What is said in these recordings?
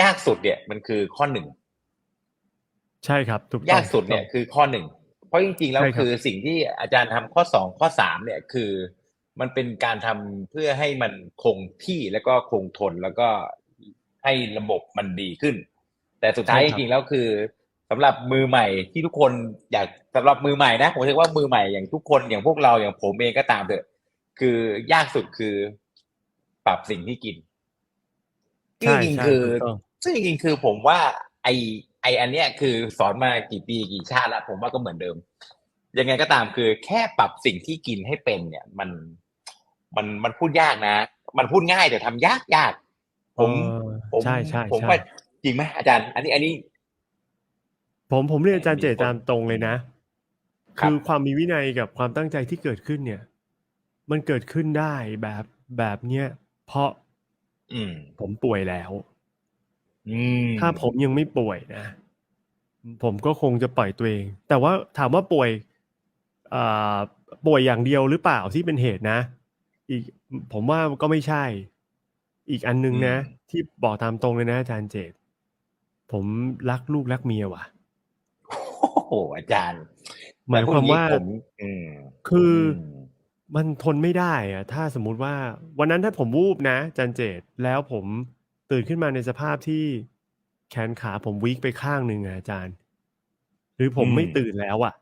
ยากสุดเนี่ยมันคือข้อหนึ่งใช่ครับถูกต้องยากสุดเนี่ยคือข้อหนึ่งเพราะจริงๆแล้วใช่ครับคือสิ่งที่อาจารย์ทำข้อสองข้อสามเนี่ยคือ มันเป็นการทำเพื่อให้มันคงที่แล้วก็คงทนแล้วก็ให้ระบบมันดีขึ้น แต่สุดท้ายจริงๆแล้วคือสำหรับมือใหม่ที่ทุกคนอยากสำหรับมือใหม่นะผมเรียกว่ามือใหม่อย่างทุกคนอย่างพวกเราอย่างผมเองก็ตามเถอะ คือยากสุดคือ ปรับสิ่งที่กิน ใช่จริงใช่ๆคือถูกต้องซึ่งจริงๆคือผมว่า ไอไออันเนี้ยคือสอนมากี่ปีกี่ชาติแล้วผมว่าก็เหมือนเดิม ยังไงก็ตามคือแค่ปรับสิ่งที่กินให้เป็นเนี่ย มันมันมันพูดยากนะ มันพูดง่ายแต่ทำยากยากผมเออผมใช่ใช่ผมใช่ว่าจริงไหมอาจารย์ อันนี้อันนี้ ผมผมเรียนอาจารย์มีเจคนตามตรงเลยนะครับคือความมีวินัยกับความตั้งใจที่เกิดขึ้นเนี่ย มันเกิดขึ้นได้แบบแบบเนี้ยเพราะอืม ผมป่วยแล้วอืมถ้าผมยังไม่ป่วยนะ ผมก็คงจะปล่อยตัวเอง แต่ว่าถามว่าป่วยอ่าป่วยอย่างเดียวหรือเปล่าที่เป็นเหตุนะ อีกผมว่าก็ไม่ใช่ อีกอันนึงนะ ที่บอกตามตรงเลยนะอาจารย์เจตผมรักลูกรักเมียว่ะโอ้โหอาจารย์หมายความว่าแต่พกนี้ผมอืมคืออ มันทนไม่ได้อะ ถ้าสมมุติว่า วันนั้นถ้าผมวูบนะจันเจต แล้วผมตื่นขึ้นมาในสภาพที่แขนขาผมวิกไปข้างหนึ่งอะอาจารย์ หรือผมอืมไม่ตื่นแล้วอะ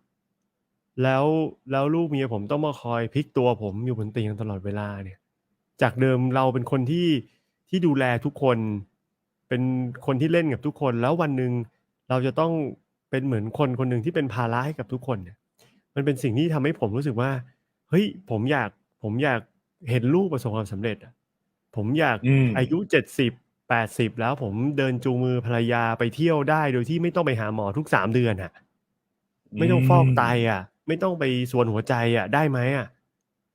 แล้วแล้วลูกเมียผมต้องมาคอยพลิกตัวผมอยู่บนเตียงตลอดเวลาเนี่ย จากเดิมเราเป็นคนที่ที่ดูแลทุกคน เป็นคนที่เล่นกับทุกคน แล้ววันหนึ่งเราจะต้องเป็นเหมือนคนคนหนึ่งที่เป็นภาระให้กับทุกคนเนี่ย มันเป็นสิ่งที่ทำให้ผมรู้สึกว่า เฮ้ย ผมอยาก ผมอยากเห็นลูกประสบความสำเร็จอะผมอยากอืม อายุเจ็ดสิบแปดสิบแล้วผมเดินจูงมือภรรยาไปเที่ยวได้ โดยที่ไม่ต้องไปหาหมอทุกสามเดือนอะไม่ต้องฟอกไตอะไม่ต้องไปสวนหัวใจอะได้ไหมอะ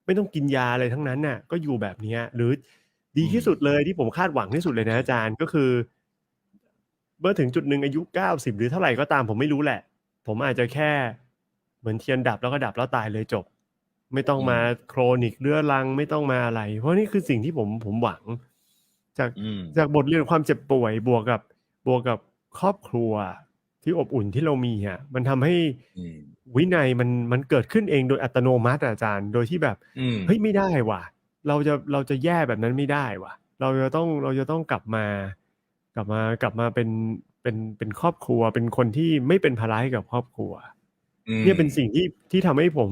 ไม่ต้องกินยาอะไรทั้งนั้นน่ะ ก็อยู่แบบเนี้ย หรือดีที่สุดเลยที่ผมคาดหวังที่สุดเลยนะอาจารย์ก็คือ เมื่อถึงจุดหนึ่งอายุเก้าสิบหรือเท่าไหร่ก็ตามผมไม่รู้แหละ ผมอาจจะแค่เหมือนเทียนดับแล้วก็ดับแล้วตายเลยจบ ไม่ต้องมาโครนิกเรื้อรังไม่ต้องมาอะไร เพราะนี่คือสิ่งที่ผมผมหวัง จากอืมจากบทเรียนความเจ็บป่วยบวกกับบวกกับครอบครัวที่อบอุ่นที่เรามีอะมันทำให้อืมวินัยมันมันเกิดขึ้นเองโดยอัตโนมัติอะอาจารย์ โดยที่แบบอืมเฮ้ยไม่ได้ว่ะ เราจะเราจะแย่แบบนั้นไม่ได้ว่ะ เราจะต้องเราจะต้องกลับมา กลับมากลับมาเป็นเป็นเป็นครอบครัว เป็นคนที่ไม่เป็นภาระให้กับครอบครัวอืมเนี่ยเป็นสิ่งที่ที่ทำให้ผม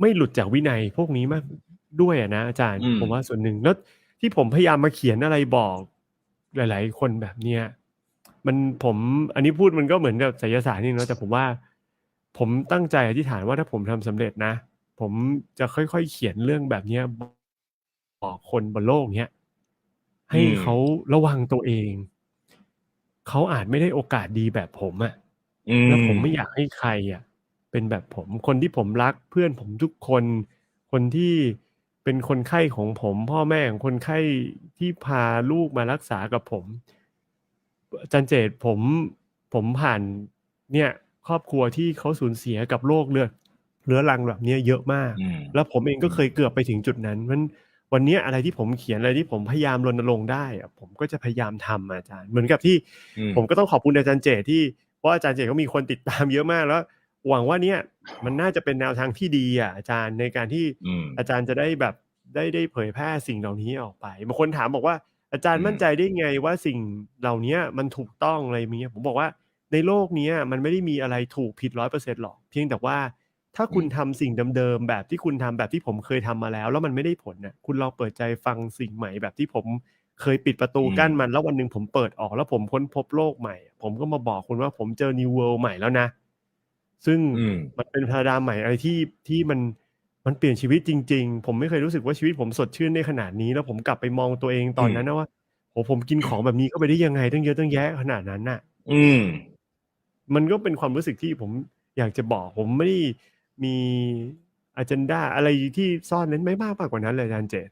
ไม่หลุดจากวินัยพวกนี้มากด้วยอะนะอาจารย์อืมผมว่าส่วนหนึ่งแล้วที่ผมพยายามมาเขียนอะไรบอกหลาย ๆ คนแบบเนี้ยมันผมอันนี้พูดมันก็เหมือนกับไสยศาสตร์นี่เนาะแต่ผมว่า ผมตั้งใจอธิษฐานว่าถ้าผมทำสำเร็จนะ ผมจะค่อย ๆ เขียนเรื่องแบบเนี้ยบอกคนบนโลกเนี้ยให้อืมเขาระวังตัวเอง เขาอาจไม่ได้โอกาสดีแบบผมอะอืแล้วผมไม่อยากให้ใครอะ เป็นแบบผม คนที่ผมรักเพื่อนผมทุกคน คนที่เป็นคนไข้ของผม พ่อแม่ของคนไข้ที่พาลูกมารักษากับผมอาจันเจตผมผมผ่านเนี่ยครอบครัวที่เขาสูญเสียกับโรคเลือดเรื้อรังแบบเนี้ยเยอะมากอืมแล้วผมเองก็เคยเกือบไปถึงจุดนั้นมันวันเนี้ยอะไรที่ผมเขียนอะไรที่ผมพยายามรณรงค์ได้อะผมก็จะพยายามทำอะอาจารย์ เหมือนกับที่อืมผมก็ต้องขอบคุณอาจารย์เจตที่เพราะอาจารย์เจตก็มีคนติดตามเยอะมากแล้ว หวังว่าเนี่ยมันน่าจะเป็นแนวทางที่ดีอะอาจารย์ในการที่อืมอาจารย์จะได้แบบได้ได้เผยแพร่สิ่งเหล่านี้ออกไปบางคนถามบอกว่าอาจารย์อืมมั่นใจได้ไงว่าสิ่งเหล่านี้มันถูกต้องอะไรมียผมบอกว่าในโลกเนี้ยมันไม่ได้มีอะไรถูกผิดร้อยเปอร์เซ็นหรอก เพียงแต่ว่าถ้าคุณทำสิ่งเดิมๆแบบที่คุณทำแบบที่ผมเคยทำมาแล้ว แล้วมันไม่ได้ผลน่ะคุณลองเปิดใจฟังสิ่งใหม่แบบที่ผมเคยปิดประตูกั้นมัน แล้ววันหนึ่งผมเปิดออกแล้วผมค้นพบโลกใหม่ ผมก็มาบอกคุณว่าผมเจอ new world ใหม่แล้วนะ ซึ่งอืมมันเป็นพาราดามใหม่อะไรที่ที่มันมันเปลี่ยนชีวิตจริง ๆ ผมไม่เคยรู้สึกว่าชีวิตผมสดชื่นได้ขนาดนี้ แล้วผมกลับไปมองตัวเองตอนนั้นนะว่าโหผมกินของแบบนี้เข้าไปได้ยังไงตั้งเยอะตั้งแยะขนาดนั้นน่ะ อืม มันก็เป็นความรู้สึกที่ผมอยากจะบอกผมไม่ได้มีอ g e n d a อะไรที่ซ่อนเล้นไม่มากกว่านั้นเลยอาจารย์เจต